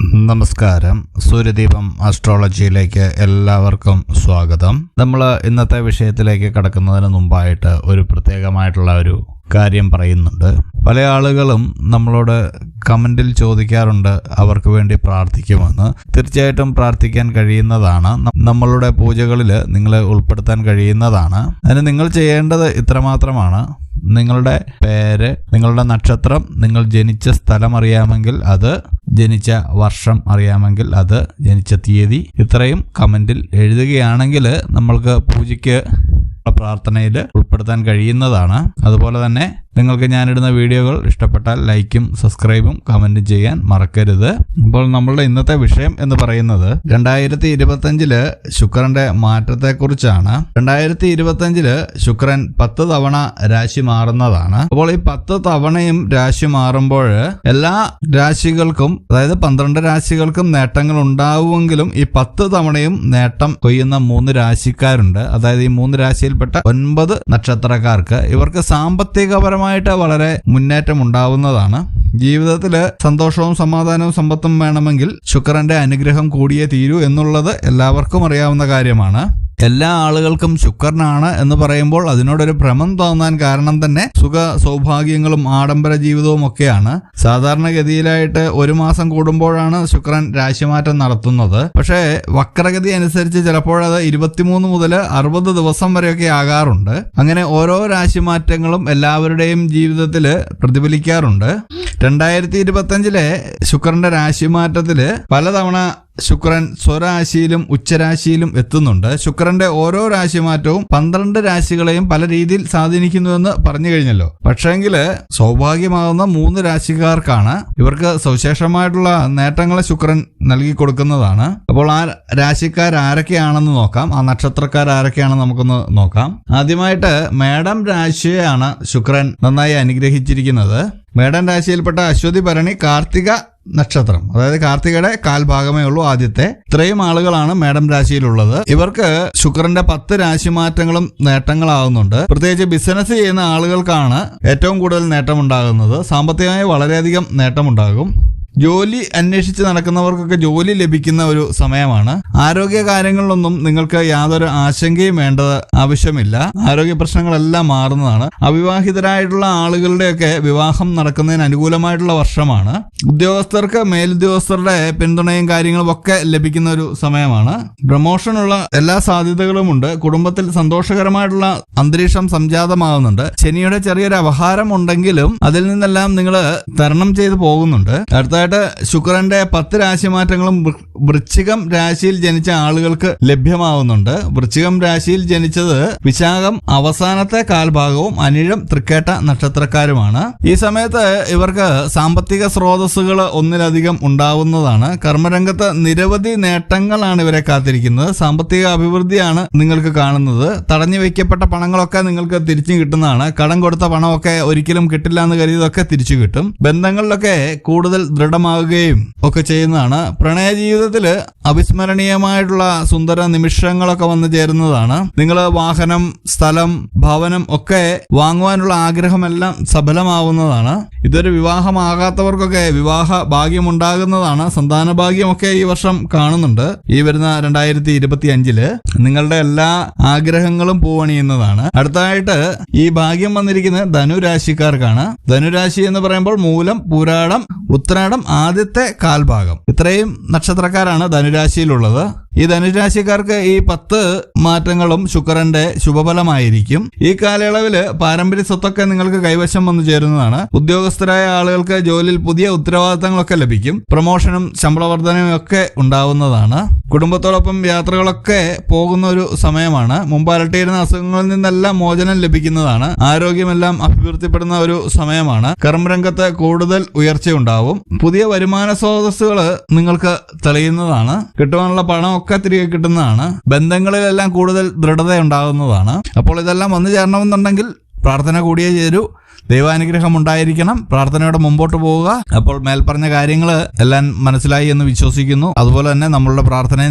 നമസ്കാരം. സൂര്യദീപം ആസ്ട്രോളജിയിലേക്ക് എല്ലാവർക്കും സ്വാഗതം. നമ്മൾ ഇന്നത്തെ വിഷയത്തിലേക്ക് കടക്കുന്നതിന് മുമ്പായിട്ട് ഒരു പ്രത്യേകമായിട്ടുള്ള ഒരു കാര്യം പറയുന്നുണ്ട്. പല ആളുകളും നമ്മളോട് കമന്റിൽ ചോദിക്കാറുണ്ട് അവർക്ക് വേണ്ടി പ്രാർത്ഥിക്കുമെന്ന്. തീർച്ചയായിട്ടും പ്രാർത്ഥിക്കാൻ കഴിയുന്നതാണ്. നമ്മളുടെ പൂജകളിൽ നിങ്ങളെ ഉൾപ്പെടുത്താൻ കഴിയുന്നതാണ്. അതിന് നിങ്ങൾ ചെയ്യേണ്ടത് ഇത്രമാത്രമാണ്. നിങ്ങളുടെ പേര് നിങ്ങളുടെ നക്ഷത്രം നിങ്ങൾ ജനിച്ച സ്ഥലം അറിയാമെങ്കിൽ അത് ജനിച്ച വർഷം അറിയാമെങ്കിൽ അത് ജനിച്ച തീയതി ഇത്രയും കമന്റിൽ എഴുതുകയാണെങ്കിൽ നമ്മൾക്ക് പൂജയ്ക്ക് പ്രാർത്ഥനയിൽ ഉൾപ്പെടുത്താൻ കഴിയുന്നതാണ്. അതുപോലെ തന്നെ നിങ്ങൾക്ക് ഞാനിടുന്ന വീഡിയോകൾ ഇഷ്ടപ്പെട്ടാൽ ലൈക്കും സബ്സ്ക്രൈബും കമന്റും ചെയ്യാൻ മറക്കരുത്. അപ്പോൾ നമ്മളുടെ ഇന്നത്തെ വിഷയം എന്ന് പറയുന്നത് രണ്ടായിരത്തി ഇരുപത്തഞ്ചിൽ ശുക്രന്റെ മാറ്റത്തെക്കുറിച്ചാണ്. രണ്ടായിരത്തി ഇരുപത്തഞ്ചിൽ ശുക്രൻ പത്ത് തവണ രാശി മാറുന്നതാണ്. അപ്പോൾ ഈ പത്ത് തവണയും രാശി മാറുമ്പോൾ എല്ലാ രാശികൾക്കും അതായത് പന്ത്രണ്ട് രാശികൾക്കും നേട്ടങ്ങൾ ഉണ്ടാവുമെങ്കിലും ഈ പത്ത് തവണയും നേട്ടം കൊയ്യുന്ന മൂന്ന് രാശിക്കാരുണ്ട്. അതായത് ഈ മൂന്ന് രാശിയിൽപ്പെട്ട ഒൻപത് നക്ഷത്രക്കാർക്ക് ഇവർക്ക് സാമ്പത്തികപരമായിട്ട് വളരെ മുന്നേറ്റം ഉണ്ടാവുന്നതാണ് ജീവിതത്തിൽ സന്തോഷവും സമാധാനവും സമ്പത്തും വേണമെങ്കിൽ ശുക്രന്റെ അനുഗ്രഹം കൂടിയേ തീരൂ എന്നുള്ളത് എല്ലാവർക്കും അറിയാവുന്ന കാര്യമാണ്. എല്ലാ ആളുകൾക്കും ശുക്രനാണ് എന്ന് പറയുമ്പോൾ അതിനോടൊരു ഭ്രമം തോന്നാൻ കാരണം തന്നെ സുഖ സൗഭാഗ്യങ്ങളും ആഡംബര ജീവിതവും ഒക്കെയാണ്. സാധാരണഗതിയിലായിട്ട് ഒരു മാസം കൂടുമ്പോഴാണ് ശുക്രൻ രാശിമാറ്റം നടത്തുന്നത്. പക്ഷേ വക്രഗതി അനുസരിച്ച് ചിലപ്പോഴത് ഇരുപത്തിമൂന്ന് മുതൽ അറുപത് ദിവസം വരെയൊക്കെ ആകാറുണ്ട്. അങ്ങനെ ഓരോ രാശിമാറ്റങ്ങളും എല്ലാവരുടെയും ജീവിതത്തിൽ പ്രതിഫലിക്കാറുണ്ട്. രണ്ടായിരത്തി ഇരുപത്തഞ്ചിലെ ശുക്രന്റെ രാശിമാറ്റത്തിൽ പലതവണ ശുക്രൻ സ്വരാശിയിലും ഉച്ചരാശിയിലും എത്തുന്നുണ്ട്. ശുക്രന്റെ ഓരോ രാശിമാറ്റവും പന്ത്രണ്ട് രാശികളെയും പല രീതിയിൽ സ്വാധീനിക്കുന്നുവെന്ന് പറഞ്ഞു കഴിഞ്ഞല്ലോ. പക്ഷേങ്കിൽ സൗഭാഗ്യമാകുന്ന മൂന്ന് രാശിക്കാർക്കാണ് ഇവർക്ക് സവിശേഷമായിട്ടുള്ള നേട്ടങ്ങളെ ശുക്രൻ നൽകി കൊടുക്കുന്നതാണ്. അപ്പോൾ ആ രാശിക്കാർ ആരൊക്കെയാണെന്ന് നോക്കാം. ആ നക്ഷത്രക്കാർ ആരൊക്കെയാണെന്ന് നമുക്കൊന്ന് നോക്കാം. ആദ്യമായിട്ട് മേഡം രാശിയെയാണ് ശുക്രൻ നന്നായി അനുഗ്രഹിച്ചിരിക്കുന്നത്. മേടൻ രാശിയിൽപ്പെട്ട അശ്വതി ഭരണി കാർത്തിക നക്ഷത്രം. അതായത് കാർത്തികയുടെ കാൽഭാഗമേ ഉള്ളൂ ആദ്യത്തെ. ഇത്രയും ആളുകളാണ് മേടം രാശിയിലുള്ളത്. ഇവർക്ക് ശുക്രന്റെ പത്ത് രാശിമാറ്റങ്ങളും നേട്ടങ്ങളാകുന്നുണ്ട് പ്രത്യേകിച്ച് ബിസിനസ് ചെയ്യുന്ന ആളുകൾക്കാണ് ഏറ്റവും കൂടുതൽ നേട്ടമുണ്ടാകുന്നത്. സാമ്പത്തികമായി വളരെയധികം നേട്ടമുണ്ടാകും. ജോലി അന്വേഷിച്ച് നടക്കുന്നവർക്കൊക്കെ ജോലി ലഭിക്കുന്ന ഒരു സമയമാണ്. ആരോഗ്യ കാര്യങ്ങളിലൊന്നും നിങ്ങൾക്ക് യാതൊരു ആശങ്കയും വേണ്ടത് ആവശ്യമില്ല. ആരോഗ്യ പ്രശ്നങ്ങളെല്ലാം മാറുന്നതാണ്. അവിവാഹിതരായിട്ടുള്ള ആളുകളുടെയൊക്കെ വിവാഹം നടക്കുന്നതിന് അനുകൂലമായിട്ടുള്ള വർഷമാണ്. ഉദ്യോഗസ്ഥർക്ക് മേലുദ്യോഗസ്ഥരുടെ പിന്തുണയും കാര്യങ്ങളും ഒക്കെ ലഭിക്കുന്ന ഒരു സമയമാണ്. പ്രമോഷനുള്ള എല്ലാ സാധ്യതകളുമുണ്ട്. കുടുംബത്തിൽ സന്തോഷകരമായിട്ടുള്ള അന്തരീക്ഷം സംജാതമാകുന്നുണ്ട്. ശനിയുടെ ചെറിയൊരു അവഹാരം ഉണ്ടെങ്കിലും അതിൽ നിന്നെല്ലാം നിങ്ങൾ തരണം ചെയ്തു പോകുന്നുണ്ട്. അടുത്തായിട്ട് ശുക്രന്റെ പത്ത് രാശിമാറ്റങ്ങളും വൃശ്ചികം രാശിയിൽ ജനിച്ച ആളുകൾക്ക് ലഭ്യമാവുന്നുണ്ട്. വൃശ്ചികം രാശിയിൽ ജനിച്ചത് വിശാഖം അവസാനത്തെ കാൽഭാഗവും അനിഴം തൃക്കേട്ട നക്ഷത്രക്കാരുമാണ്. ഈ സമയത്ത് ഇവർക്ക് സാമ്പത്തിക സ്രോതസ്സുകൾ ഒന്നിലധികം ഉണ്ടാവുന്നതാണ്. കർമ്മരംഗത്ത് നിരവധി നേട്ടങ്ങളാണ് ഇവരെ കാത്തിരിക്കുന്നത്. സാമ്പത്തിക അഭിവൃദ്ധിയാണ് നിങ്ങൾക്ക് കാണുന്നത്. തടഞ്ഞു വയ്ക്കപ്പെട്ട പണങ്ങളൊക്കെ നിങ്ങൾക്ക് തിരിച്ചു കിട്ടുന്നതാണ്. കടം കൊടുത്ത പണമൊക്കെ ഒരിക്കലും കിട്ടില്ല എന്ന് കരുതിയതൊക്കെ തിരിച്ചു കിട്ടും. ബന്ധങ്ങളിലൊക്കെ കൂടുതൽ ദൃഢമാകുകയും ഒക്കെ ചെയ്യുന്നതാണ്. പ്രണയ ജീവിതത്തിൽ അവിസ്മരണീയമായിട്ടുള്ള സുന്ദര നിമിഷങ്ങളൊക്കെ വന്നു ചേരുന്നതാണ്. നിങ്ങൾ വാഹനം സ്ഥലം ഭവനം ഒക്കെ വാങ്ങുവാനുള്ള ആഗ്രഹമെല്ലാം സഫലമാവുന്നതാണ്. ഇതൊരു വിവാഹമാകാത്തവർക്കൊക്കെ വിവാഹ ഭാഗ്യമുണ്ടാകുന്നതാണ്. സന്താന ഭാഗ്യമൊക്കെ ഈ വർഷം കാണുന്നുണ്ട്. ഈ വരുന്ന രണ്ടായിരത്തി ഇരുപത്തി അഞ്ചിൽ നിങ്ങളുടെ എല്ലാ ആഗ്രഹങ്ങളും പൂവണിയുന്നതാണ്. അടുത്തതായിട്ട് ഈ ഭാഗ്യം വന്നിരിക്കുന്നത് ധനുരാശിക്കാർക്കാണ്. ധനുരാശി എന്ന് പറയുമ്പോൾ മൂലം പുരാടം ഉത്രാടം ആദ്യത്തെ കാൽഭാഗം. ഇത്രയും നക്ഷത്രക്കാരാണ് ധനുരാശിയിലുള്ളത്. ഈ ധനുരാശിക്കാർക്ക് ഈ പത്ത് മാറ്റങ്ങളും ശുക്രന്റെ ശുഭഫലമായിരിക്കും. ഈ കാലയളവിൽ പാരമ്പര്യ സ്വത്തൊക്കെ നിങ്ങൾക്ക് കൈവശം വന്നു ചേരുന്നതാണ്. ഉദ്യോഗസ്ഥരായ ആളുകൾക്ക് ജോലിയിൽ പുതിയ ഉത്തരവാദിത്തങ്ങളൊക്കെ ലഭിക്കും. പ്രൊമോഷനും ശമ്പള വർധനയും ഒക്കെ ഉണ്ടാവുന്നതാണ്. കുടുംബത്തോടൊപ്പം യാത്രകളൊക്കെ പോകുന്ന ഒരു സമയമാണ്. മുമ്പ് അലട്ടിയിരുന്ന അസുഖങ്ങളിൽ നിന്നെല്ലാം മോചനം ലഭിക്കുന്നതാണ്. ആരോഗ്യമെല്ലാം അഭിവൃദ്ധിപ്പെടുന്ന ഒരു സമയമാണ്. കർമ്മരംഗത്ത് കൂടുതൽ ഉയർച്ചയുണ്ടാവും. പുതിയ വരുമാന സ്രോതസ്സുകൾ നിങ്ങൾക്ക് തെളിയുന്നതാണ്. കിട്ടുവാനുള്ള പണമൊക്കെ തിരികെ കിട്ടുന്നതാണ്. ബന്ധങ്ങളിലെല്ലാം കൂടുതൽ ദൃഢത ഉണ്ടാകുന്നതാണ് അപ്പോൾ ഇതെല്ലാം വന്നു ചേരണമെന്നുണ്ടെങ്കിൽ പ്രാർത്ഥന കൂടിയേ ചേരൂ. ദൈവാനുഗ്രഹം ഉണ്ടായിരിക്കണം. പ്രാർത്ഥനയോടെ മുമ്പോട്ട് പോവുക. അപ്പോൾ മേൽപ്പറഞ്ഞ കാര്യങ്ങൾ എല്ലാം മനസ്സിലായി എന്ന് വിശ്വസിക്കുന്നു. അതുപോലെ തന്നെ നമ്മളുടെ പ്രാർത്ഥനയെ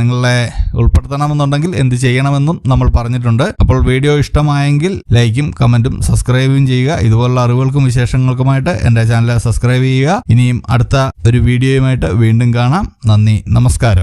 നിങ്ങളെ ഉൾപ്പെടുത്തണമെന്നുണ്ടെങ്കിൽ എന്ത് ചെയ്യണമെന്നും നമ്മൾ പറഞ്ഞിട്ടുണ്ട്. അപ്പോൾ വീഡിയോ ഇഷ്ടമായെങ്കിൽ ലൈക്കും കമന്റും സബ്സ്ക്രൈബും ചെയ്യുക. ഇതുപോലുള്ള അറിവുകൾക്കും വിശേഷങ്ങൾക്കുമായിട്ട് എന്റെ ചാനൽ സബ്സ്ക്രൈബ് ചെയ്യുക. ഇനിയും അടുത്ത ഒരു വീഡിയോയുമായിട്ട് വീണ്ടും കാണാം. നന്ദി നമസ്കാരം.